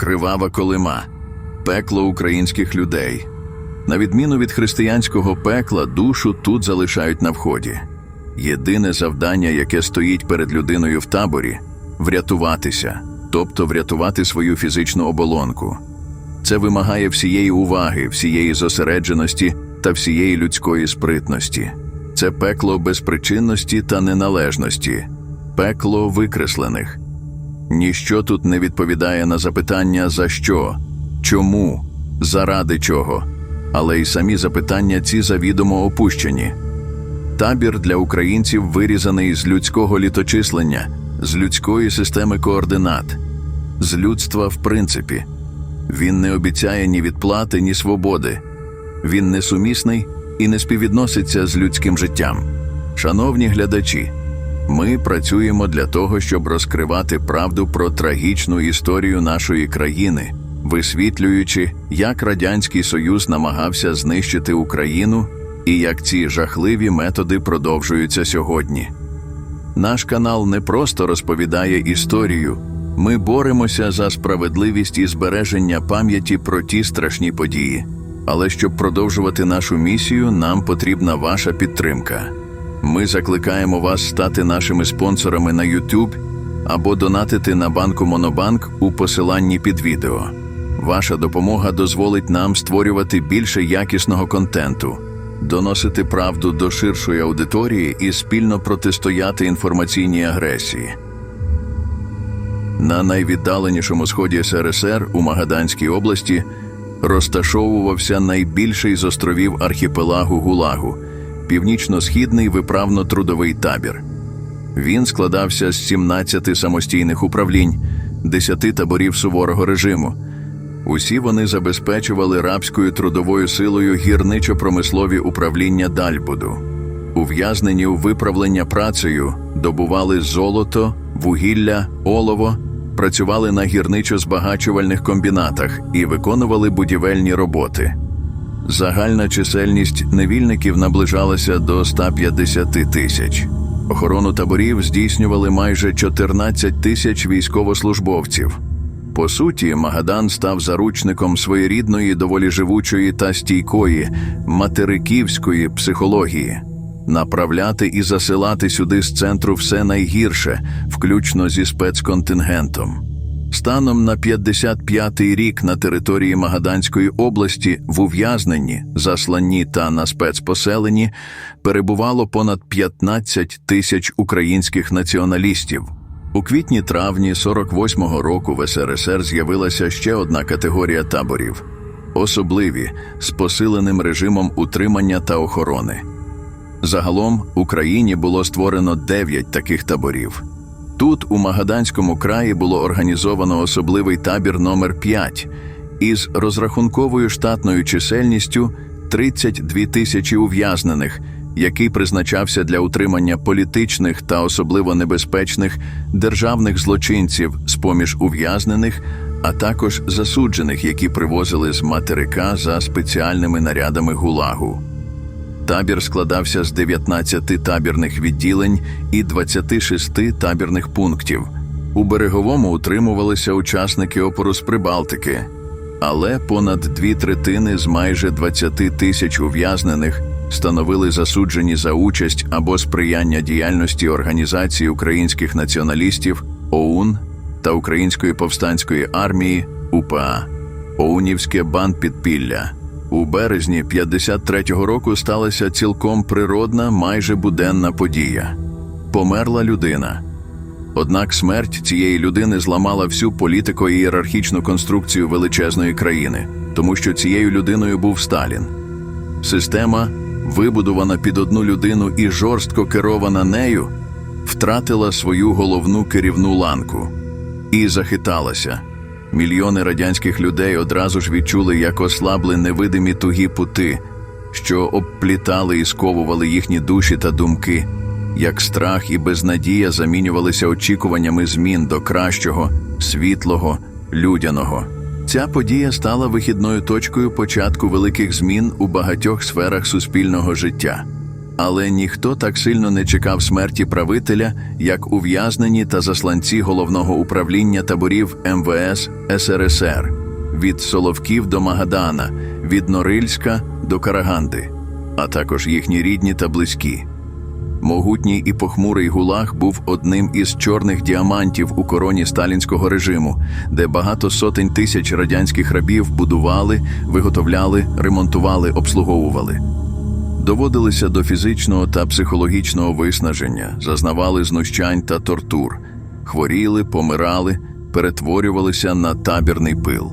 кривава колима, пекло українських людей. На відміну від християнського пекла, душу тут залишають на вході. Єдине завдання, яке стоїть перед людиною в таборі врятуватися, тобто врятувати свою фізичну оболонку. Це вимагає всієї уваги, всієї зосередженості та всієї людської спритності. Це пекло безпричинності та неналежності, пекло викреслених. Ніщо тут не відповідає на запитання за що, чому, заради чого, але й самі запитання ці завідомо опущені. Табір для українців вирізаний з людського літочислення, з людської системи координат, з людства в принципі. Він не обіцяє ні відплати, ні свободи. Він несумісний і не співвідноситься з людським життям. Шановні глядачі, ми працюємо для того, щоб розкривати правду про трагічну історію нашої країни, висвітлюючи, як Радянський Союз намагався знищити Україну і як ці жахливі методи продовжуються сьогодні. Наш канал не просто розповідає історію, ми боремося за справедливість і збереження пам'яті про ті страшні події. Але щоб продовжувати нашу місію, нам потрібна ваша підтримка. Ми закликаємо вас стати нашими спонсорами на YouTube або донатити на банку Монобанк у посиланні під відео. Ваша допомога дозволить нам створювати більше якісного контенту, доносити правду до ширшої аудиторії і спільно протистояти інформаційній агресії. На найвіддаленішому сході СРСР у Магаданській області розташовувався найбільший з островів архіпелагу Гулагу північно-східний виправно-трудовий табір. Він складався з 17 самостійних управлінь, 10 таборів суворого режиму. Усі вони забезпечували рабською трудовою силою гірничо-промислові управління Дальбуду. Ув'язнені у виправлення працею добували золото, вугілля, олово, працювали на гірничо-збагачувальних комбінатах і виконували будівельні роботи. Загальна чисельність невільників наближалася до 150 тисяч. Охорону таборів здійснювали майже 14 тисяч військовослужбовців. По суті, Магадан став заручником своєрідної, доволі живучої та стійкої материківської психології направляти і засилати сюди з центру все найгірше, включно зі спецконтингентом. Станом на 55-й рік на території Магаданської області в ув'язненні, засланні та на спецпоселенні перебувало понад 15 тисяч українських націоналістів. У квітні-травні 48-го року в СРСР з'явилася ще одна категорія таборів особливі з посиленим режимом утримання та охорони. Загалом в Україні було створено 9 таких таборів. Тут, у Магаданському краї, було організовано особливий табір номер 5 із розрахунковою штатною чисельністю 32 тисячі ув'язнених, який призначався для утримання політичних та особливо небезпечних державних злочинців з поміж ув'язнених, а також засуджених, які привозили з материка за спеціальними нарядами гулагу. Табір складався з 19 табірних відділень і 26 табірних пунктів. У береговому утримувалися учасники опору з Прибалтики, але понад дві третини з майже 20 тисяч ув'язнених становили засуджені за участь або сприяння діяльності Організації українських націоналістів ОУН та Української повстанської армії УПА, ОУНівське бандпідпілля. У березні 53-го року сталася цілком природна, майже буденна подія. Померла людина. Однак смерть цієї людини зламала всю політико-ієрархічну конструкцію величезної країни, тому що цією людиною був Сталін. Система, вибудована під одну людину і жорстко керована нею, втратила свою головну керівну ланку і захиталася. Мільйони радянських людей одразу ж відчули, як ослабли невидимі тугі пути, що обплітали і сковували їхні душі та думки, як страх і безнадія замінювалися очікуваннями змін до кращого, світлого, людяного. Ця подія стала вихідною точкою початку великих змін у багатьох сферах суспільного життя. Але ніхто так сильно не чекав смерті правителя, як ув'язнені та засланці головного управління таборів МВС СРСР від Соловків до Магадана, від Норильська до Караганди, а також їхні рідні та близькі. Могутній і похмурий гулаг був одним із чорних діамантів у короні сталінського режиму, де багато сотень тисяч радянських рабів будували, виготовляли, ремонтували, обслуговували. Доводилися до фізичного та психологічного виснаження, зазнавали знущань та тортур, хворіли, помирали, перетворювалися на табірний пил.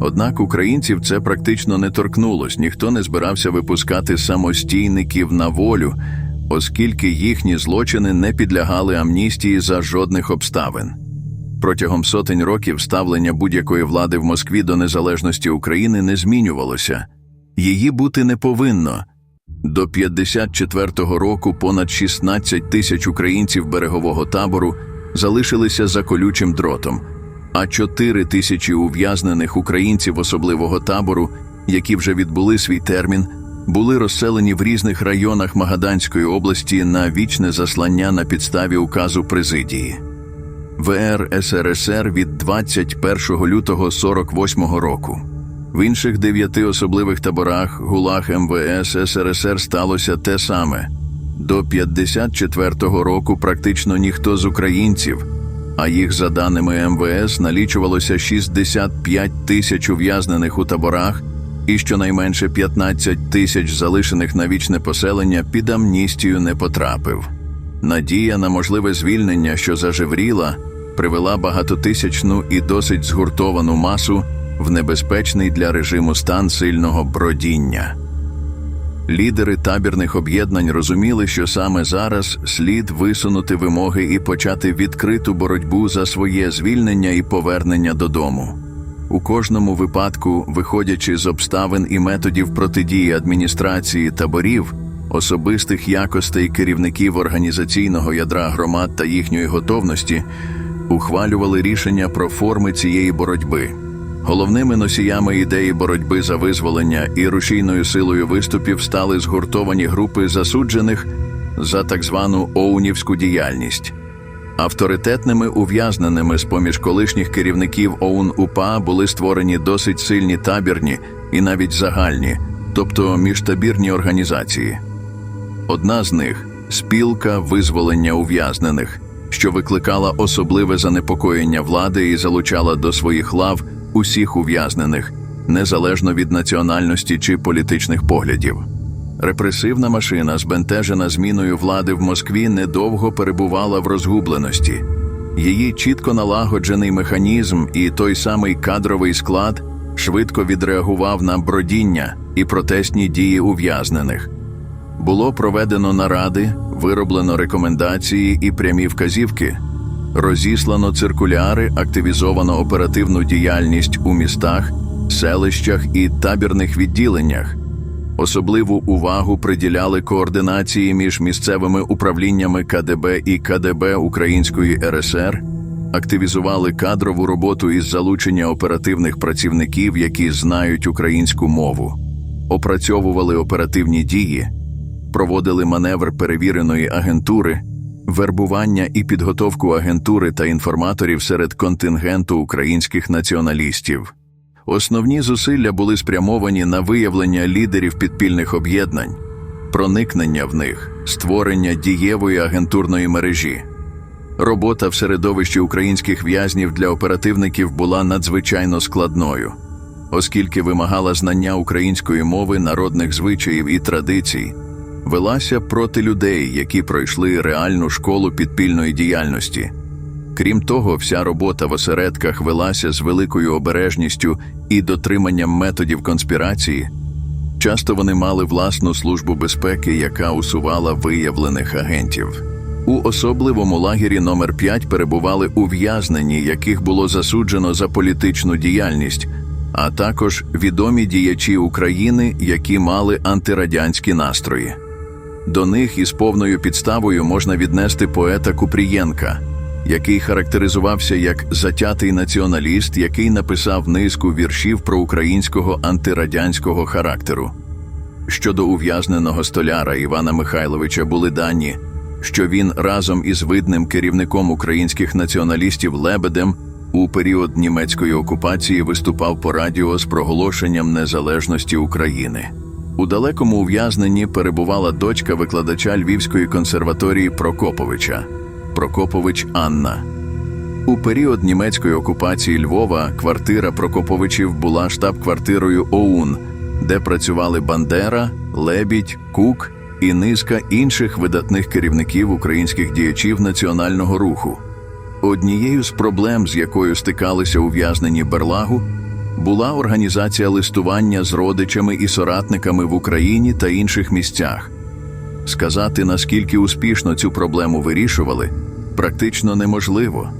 Однак українців це практично не торкнулось, ніхто не збирався випускати самостійників на волю, оскільки їхні злочини не підлягали амністії за жодних обставин. Протягом сотень років ставлення будь-якої влади в Москві до незалежності України не змінювалося. Її бути не повинно. До 54-го року понад 16 тисяч українців берегового табору залишилися за колючим дротом, а 4 тисячі ув'язнених українців особливого табору, які вже відбули свій термін, були розселені в різних районах Магаданської області на вічне заслання на підставі указу президії. ВР СРСР від 21 лютого 48 року. В інших дев'яти особливих таборах ГУЛАГ МВС СРСР сталося те саме. До 54-го року практично ніхто з українців, а їх, за даними МВС, налічувалося 65 тисяч ув'язнених у таборах і щонайменше 15 тисяч залишених на вічне поселення під амністію не потрапив. Надія на можливе звільнення, що зажевріла, привела багатотисячну і досить згуртовану масу в небезпечний для режиму стан сильного бродіння. Лідери табірних об'єднань розуміли, що саме зараз слід висунути вимоги і почати відкриту боротьбу за своє звільнення і повернення додому. У кожному випадку, виходячи з обставин і методів протидії адміністрації таборів, особистих якостей керівників організаційного ядра громад та їхньої готовності, ухвалювали рішення про форми цієї боротьби. Головними носіями ідеї боротьби за визволення і рушійною силою виступів стали згуртовані групи засуджених за так звану оунівську діяльність. Авторитетними ув'язненими з поміж колишніх керівників ОУН УПА були створені досить сильні табірні і навіть загальні, тобто міжтабірні організації. Одна з них спілка визволення ув'язнених, що викликала особливе занепокоєння влади і залучала до своїх лав усіх ув'язнених, незалежно від національності чи політичних поглядів. Репресивна машина, збентежена зміною влади в Москві, недовго перебувала в розгубленості. Її чітко налагоджений механізм і той самий кадровий склад швидко відреагував на бродіння і протестні дії ув'язнених. Було проведено наради, вироблено рекомендації і прямі вказівки, розіслано циркуляри, активізовано оперативну діяльність у містах, селищах і табірних відділеннях. Особливу увагу приділяли координації між місцевими управліннями КДБ і КДБ Української РСР, активізували кадрову роботу із залучення оперативних працівників, які знають українську мову, опрацьовували оперативні дії, проводили маневр перевіреної агентури, вербування і підготовку агентури та інформаторів серед контингенту українських націоналістів. Основні зусилля були спрямовані на виявлення лідерів підпільних об'єднань, проникнення в них, створення дієвої агентурної мережі. Робота в середовищі українських в'язнів для оперативників була надзвичайно складною, оскільки вимагала знання української мови, народних звичаїв і традицій, велася проти людей, які пройшли реальну школу підпільної діяльності. Крім того, вся робота в осередках велася з великою обережністю і дотриманням методів конспірації. Часто вони мали власну службу безпеки, яка усувала виявлених агентів. У особливому лагері номер 5 перебували ув'язнені, яких було засуджено за політичну діяльність, а також відомі діячі України, які мали антирадянські настрої. До них із повною підставою можна віднести поета Купрієнка, який характеризувався як затятий націоналіст, який написав низку віршів про українського антирадянського характеру. Щодо ув'язненого столяра Івана Михайловича були дані, що він разом із видним керівником українських націоналістів Лебедем у період німецької окупації виступав по радіо з проголошенням незалежності України. У далекому ув'язненні перебувала дочка викладача Львівської консерваторії Прокоповича Прокопович Анна. У період німецької окупації Львова квартира Прокоповичів була штаб-квартирою ОУН, де працювали Бандера, Лебідь, Кук і низка інших видатних керівників українських діячів національного руху. Однією з проблем, з якою стикалися ув'язнені Берлагу, була організація листування з родичами і соратниками в Україні та інших місцях. Сказати, наскільки успішно цю проблему вирішували, практично неможливо.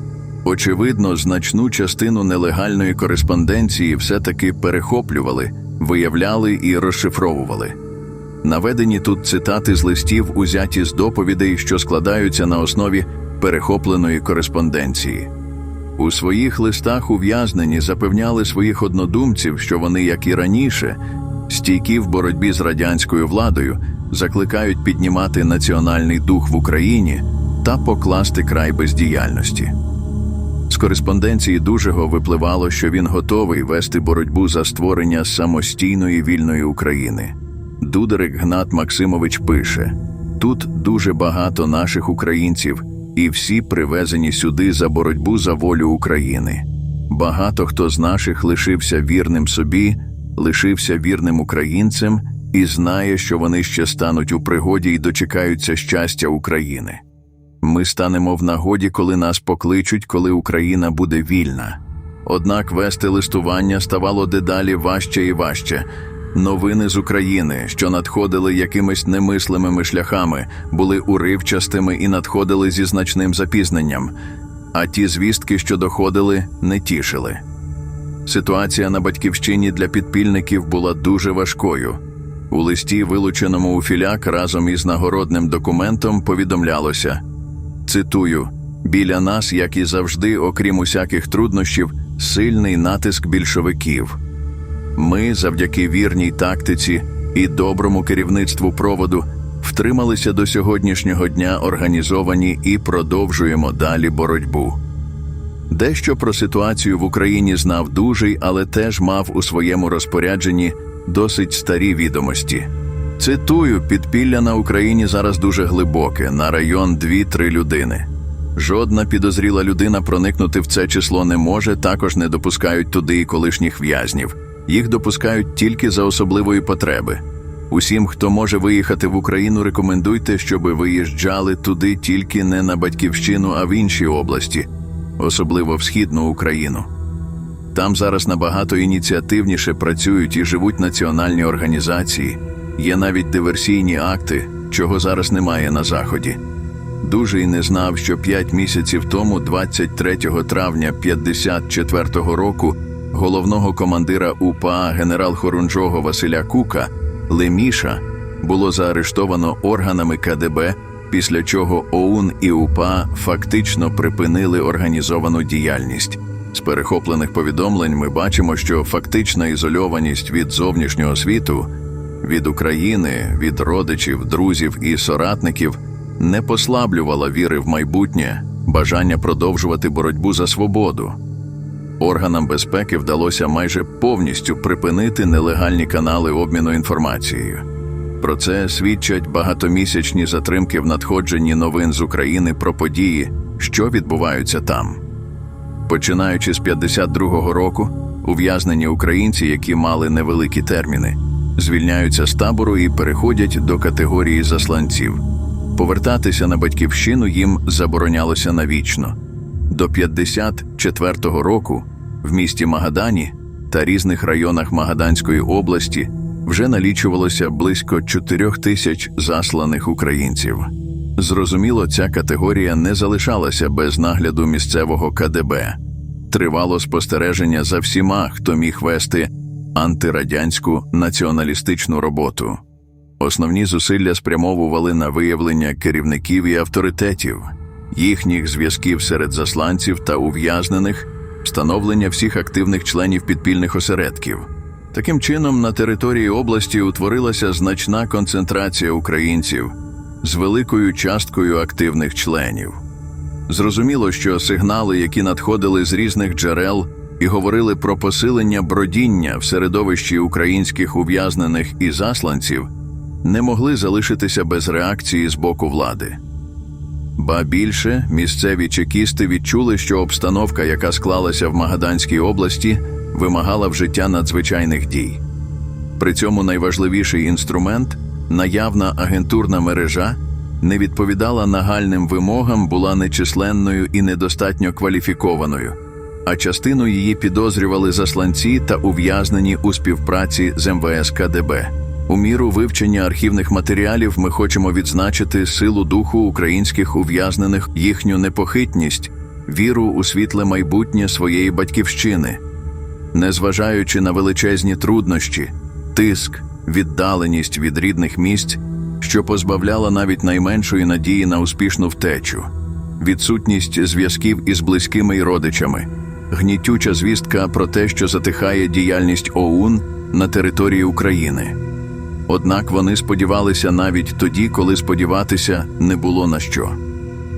Очевидно, значну частину нелегальної кореспонденції все-таки перехоплювали, виявляли і розшифровували. Наведені тут цитати з листів, узяті з доповідей, що складаються на основі перехопленої кореспонденції. У своїх листах ув'язнені запевняли своїх однодумців, що вони, як і раніше, стійкі в боротьбі з радянською владою, закликають піднімати національний дух в Україні та покласти край бездіяльності. З кореспонденції Дужого випливало, що він готовий вести боротьбу за створення самостійної вільної України. Дударик Гнат Максимович пише: тут дуже багато наших українців, і всі привезені сюди за боротьбу за волю України. Багато хто з наших лишився вірним собі, лишився вірним українцем і знає, що вони ще стануть у пригоді і дочекаються щастя України. Ми станемо в нагоді, коли нас покличуть, коли Україна буде вільна. Однак вести листування ставало дедалі важче і важче. Новини з України, що надходили якимись немислимими шляхами, були уривчастими і надходили зі значним запізненням, а ті звістки, що доходили, не тішили. Ситуація на батьківщині для підпільників була дуже важкою. У листі, вилученому у філяк разом із нагородним документом, повідомлялося. Цитую: біля нас, як і завжди, окрім усяких труднощів, сильний натиск більшовиків. Ми, завдяки вірній тактиці і доброму керівництву проводу, втрималися до сьогоднішнього дня організовані і продовжуємо далі боротьбу. Дещо про ситуацію в Україні знав дужий, але теж мав у своєму розпорядженні досить старі відомості. Цитую, підпілля на Україні зараз дуже глибоке, на район 2-3 людини. Жодна підозріла людина проникнути в це число не може, також не допускають туди і колишніх в'язнів. Їх допускають тільки за особливої потреби. Усім, хто може виїхати в Україну, рекомендуйте, щоб виїжджали туди тільки не на батьківщину, а в інші області, особливо в східну Україну. Там зараз набагато ініціативніше працюють і живуть національні організації. Є навіть диверсійні акти, чого зараз немає на заході. Дуже й не знав, що п'ять місяців тому, 23 травня 54-го року, головного командира УПА генерал Хорунжого Василя Кука Леміша було заарештовано органами КДБ, після чого ОУН і УПА фактично припинили організовану діяльність. З перехоплених повідомлень ми бачимо, що фактична ізольованість від зовнішнього світу, від України, від родичів, друзів і соратників не послаблювала віри в майбутнє, бажання продовжувати боротьбу за свободу. Органам безпеки вдалося майже повністю припинити нелегальні канали обміну інформацією. Про це свідчать багатомісячні затримки в надходженні новин з України про події, що відбуваються там. Починаючи з 52-го року, ув'язнені українці, які мали невеликі терміни, звільняються з табору і переходять до категорії засланців. Повертатися на батьківщину їм заборонялося навічно. До 54-го року в місті Магадані та різних районах Магаданської області вже налічувалося близько 4 тисяч засланих українців. Зрозуміло, ця категорія не залишалася без нагляду місцевого КДБ. Тривало спостереження за всіма, хто міг вести антирадянську націоналістичну роботу. Основні зусилля спрямовували на виявлення керівників і авторитетів, їхніх зв'язків серед засланців та ув'язнених, встановлення всіх активних членів підпільних осередків. Таким чином, на території області утворилася значна концентрація українців з великою часткою активних членів. Зрозуміло, що сигнали, які надходили з різних джерел і говорили про посилення бродіння в середовищі українських ув'язнених і засланців, не могли залишитися без реакції з боку влади. Ба більше місцеві чекісти відчули, що обстановка, яка склалася в Магаданській області, вимагала вжиття надзвичайних дій. При цьому найважливіший інструмент наявна агентурна мережа не відповідала нагальним вимогам, була нечисленною і недостатньо кваліфікованою, а частину її підозрювали засланці та ув'язнені у співпраці з МВС КДБ. У міру вивчення архівних матеріалів ми хочемо відзначити силу духу українських ув'язнених, їхню непохитність, віру у світле майбутнє своєї батьківщини. Незважаючи на величезні труднощі, тиск, віддаленість від рідних місць, що позбавляла навіть найменшої надії на успішну втечу, відсутність зв'язків із близькими й родичами, гнітюча звістка про те, що затихає діяльність ОУН на території України. Однак вони сподівалися навіть тоді, коли сподіватися не було на що.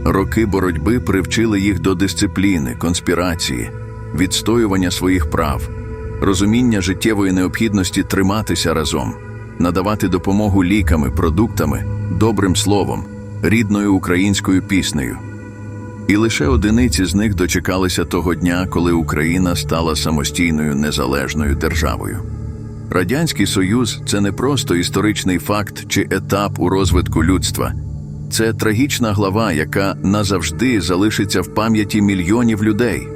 Роки боротьби привчили їх до дисципліни, конспірації, відстоювання своїх прав, розуміння життєвої необхідності триматися разом, надавати допомогу ліками, продуктами, добрим словом, рідною українською піснею. І лише одиниці з них дочекалися того дня, коли Україна стала самостійною незалежною державою. Радянський Союз це не просто історичний факт чи етап у розвитку людства. Це трагічна глава, яка назавжди залишиться в пам'яті мільйонів людей.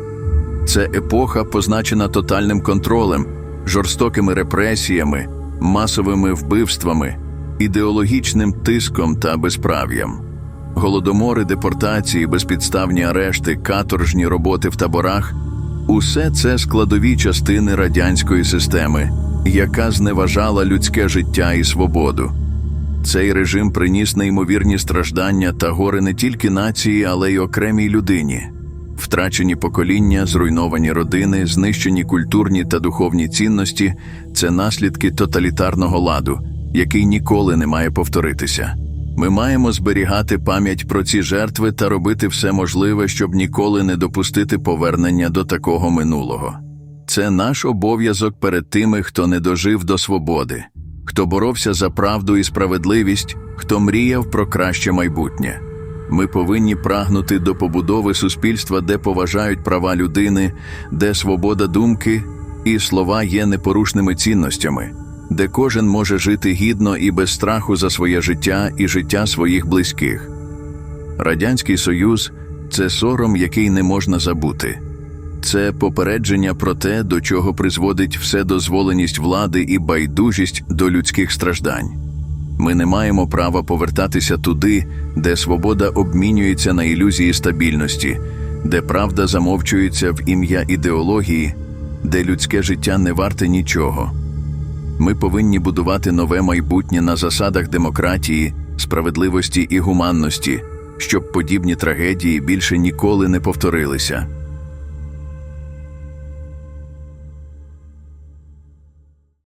Це епоха, позначена тотальним контролем, жорстокими репресіями, масовими вбивствами, ідеологічним тиском та безправ'ям. Голодомори, депортації, безпідставні арешти, каторжні роботи в таборах усе це складові частини радянської системи, яка зневажала людське життя і свободу. Цей режим приніс неймовірні страждання та гори не тільки нації, але й окремій людині. Втрачені покоління, зруйновані родини, знищені культурні та духовні цінності це наслідки тоталітарного ладу, який ніколи не має повторитися. Ми маємо зберігати пам'ять про ці жертви та робити все можливе, щоб ніколи не допустити повернення до такого минулого. Це наш обов'язок перед тими, хто не дожив до свободи, хто боровся за правду і справедливість, хто мріяв про краще майбутнє. Ми повинні прагнути до побудови суспільства, де поважають права людини, де свобода думки і слова є непорушними цінностями, де кожен може жити гідно і без страху за своє життя і життя своїх близьких. Радянський Союз це сором, який не можна забути. Це попередження про те, до чого призводить вседозволеність влади і байдужість до людських страждань. Ми не маємо права повертатися туди, де свобода обмінюється на ілюзії стабільності, де правда замовчується в ім'я ідеології, де людське життя не варте нічого. Ми повинні будувати нове майбутнє на засадах демократії, справедливості і гуманності, щоб подібні трагедії більше ніколи не повторилися.